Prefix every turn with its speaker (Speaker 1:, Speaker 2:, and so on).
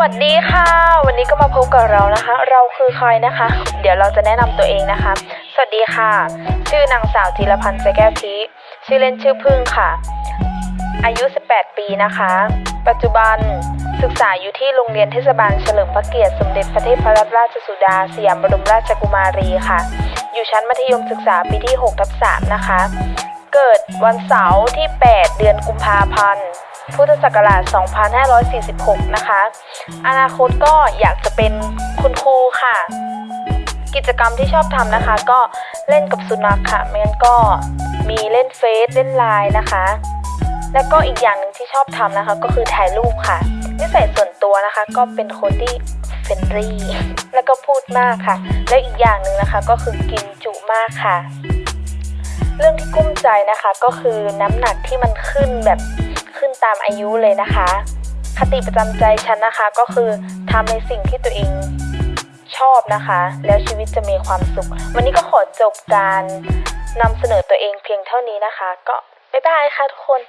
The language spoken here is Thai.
Speaker 1: วัสดีค่ะ วันนี้ก็มาพบกับเรานะคะ เราคือใครนะคะ เดี๋ยวเราจะแนะนำตัวเองนะคะ สวัสดีค่ะ ชื่อนางสาวธีรพันธ์ใจแก้วพีชื่อเล่นชื่อพึ่งค่ะ อายุ 18 ปีนะคะ ปัจจุบันศึกษาอยู่ที่โรงเรียนเทศบาลเฉลิมพระเกียรติสมเด็จพระเทพรัตนราชสุดาสยามบรมราชกุมารีค่ะ อยู่ชั้นมัธยมศึกษาปีที่6ทับ3นะคะ เกิดวันเสาร์ที่ 8 เดือนกุมภาพันธ์ พุทธศักราช 2546 นะคะ อนาคตก็อยากจะเป็นคุณครูค่ะ กิจกรรมที่ชอบทำนะคะ ก็เล่นกับสุนัขค่ะไม่งั้นก็มีเล่นเฟซเล่นไลน์นะคะ แล้วก็อีกอย่างหนึ่งที่ชอบทำนะคะ ก็คือถ่ายรูปค่ะ นิสัยส่วนตัวนะคะ ก็เป็นคนที่เฟรนรี่แล้วก็พูดมากค่ะ แล้วอีกอย่างหนึ่งนะคะ ก็คือกินจุมากค่ะ เรื่องที่กุ้มใจนะคะ ก็คือน้ำหนักที่มันขึ้นแบบ ตามอายุเลยนะคะ คติประจำใจฉันนะคะก็คือทำในสิ่งที่ตัวเองชอบนะคะ แล้วชีวิตจะมีความสุข วันนี้ก็ขอจบการนำเสนอตัวเองเพียงเท่านี้นะคะ ก็บ๊ายบายค่ะทุกคน